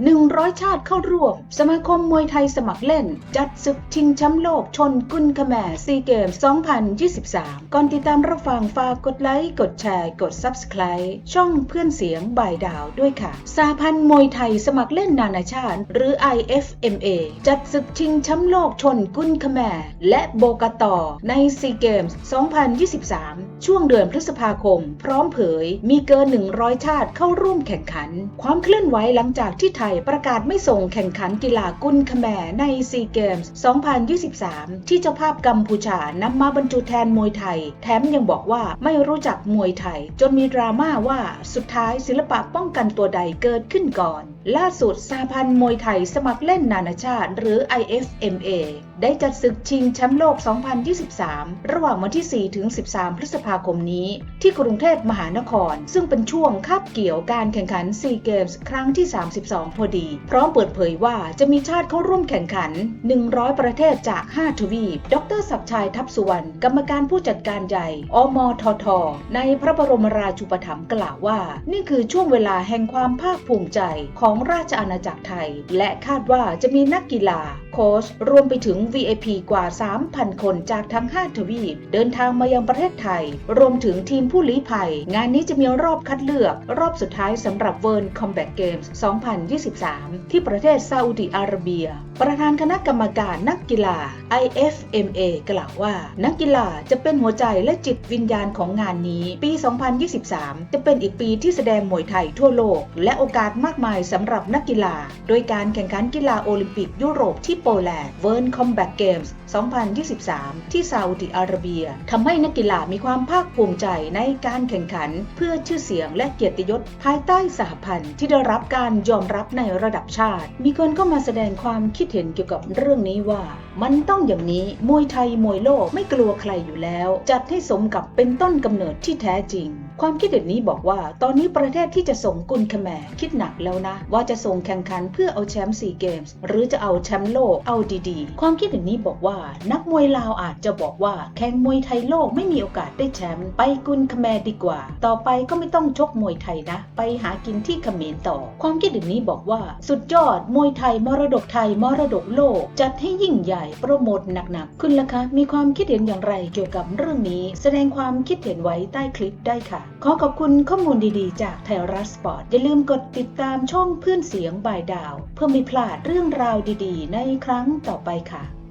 100 ชาติเข้าร่วม สมาคมมวยไทยสมัครเล่น จัดศึกชิงแชมป์โลกชนกุนขแมซีเกม 2023 ก่อนติดตามรับฟังฝากกดไลค์ กดแชร์ กด Subscribe ช่องเพื่อนเสียงบ่ายดาวด้วยค่ะ สาพันธ์มวยไทยสมัครเล่นนานาชาติ หรือ IFMA จัดศึกชิงแชมป์โลกชนกุนขแมและโบกาตอในซีเกม 2023 ช่วงเดือนพฤษภาคม พร้อมเผย มีเกิน 100 ชาติเข้าร่วมแข่งขัน ความเคลื่อนไหวหลังจากที่ทยประกาศไม่ส่งแข่งขันกีฬากุนขแมในซีเกมส์ 2023 ที่เจ้าภาพกัมพูชานำมาบรรจุแทนมวยไทย แถมยังบอกว่าไม่รู้จักมวยไทย จนมีดราม่าว่าสุดท้ายศิลปะป้องกันตัวใดเกิดขึ้นก่อน ล่าสุดสาพันธ์มวยไทยสมัครเล่นนานาชาติ หรือ IFMA ได้จัดศึกชิงแชมป์โลก 2023 ระหว่างวันที่ 4 ถึง 13 พฤษภาคมนี้ ที่กรุงเทพมหานคร ซึ่งเป็นช่วงคาบเกี่ยวการแข่งขันซีเกมส์ครั้งที่ 32พอดี พร้อมเปิดเผยว่าจะมีชาติเข้าร่วมแข่งขัน 100 ประเทศจาก 5 ทวีป ดรศักชัยทัพสุวรรณ กรรมการผู้จัดการใหญ่ อมทท ในพระบรมราชูปถัมภ์กล่าวว่า นี่คือช่วงเวลาแห่งความภาคภูมิใจของราชอาณาจักรไทย และคาดว่าจะมีนักกีฬา โค้ชรวมไปถึง VIP กว่า 3,000 คนจากทั้ง 5 ทวีป เดินทางมายังประเทศไทย รวมถึงทีมผู้ลี้ภัย งานนี้จะมีรอบคัดเลือก รอบสุดท้ายสำหรับ World Combat Games 2023 ที่ประเทศซาอุดิอาระเบีย ประธานคณะกรรมการนักกีฬา IFMA กล่าวว่า นักกีฬาจะเป็นหัวใจและจิตวิญญาณของงานนี้ ปี 2023 จะเป็นอีกปีที่แสดงมวยไทยทั่วโลก และโอกาสมากมายสำหรับนักกีฬา โดยการแข่งขันกีฬาโอลิมปิกยุโรปที่โปแลนด์ World Combat Games 2023 ที่ซาอุดิอาระเบียทำให้นักกีฬามีความภาคภูมิใจในการแข่งขัน เพื่อชื่อเสียงและเกียรติยศภายใต้สหพันธ์ที่ได้รับการยอมรับในระดับชาติ มีคนเข้ามาแสดงความคิดเห็นเกี่ยวกับเรื่องนี้ว่า มันต้องอย่างนี้มวยไทยมวยโลกไม่กลัวใครอยู่แล้ว จัดให้สมกับเป็นต้นกำเนิดที่แท้จริง ความคิดเห็นนี้บอกว่า ตอนนี้ประเทศที่จะส่งกุนขแมคิดหนักแล้วนะ ว่าจะส่งแข่งขันเพื่อเอาแชมป์ซีเกมส์หรือจะเอาแชมป์โลกเอาดีๆ ความคิดเห็นนี้บอกว่า นักมวยลาวอาจจะบอกว่าแข่งมวยไทยโลกไม่มีโอกาสได้แชมป์ไปกุนขแมดีกว่า ต่อไปก็ไม่ต้องชกมวยไทยนะ ไปหากินที่เขมรต่อ ความคิดเห็นนี้บอกว่า สุดยอดมวยไทยมรดกไทยมรดกโลก จัดให้ยิ่งใหญ่โปรโมทหนักๆคุณล่ะคะมีความคิดเห็นอย่างไรเกี่ยวกับเรื่องนี้ แสดงความคิดเห็นไว้ใต้คลิปได้ค่ะ ขอขอบคุณข้อมูลดีๆ จากไทยรัฐสปอร์ตอย่าลืมกดติดตามช่องเพื่อนเสียงบ่ายดาว เพื่อไม่พลาดเรื่องราวดีๆ ในครั้งต่อไปค่ะ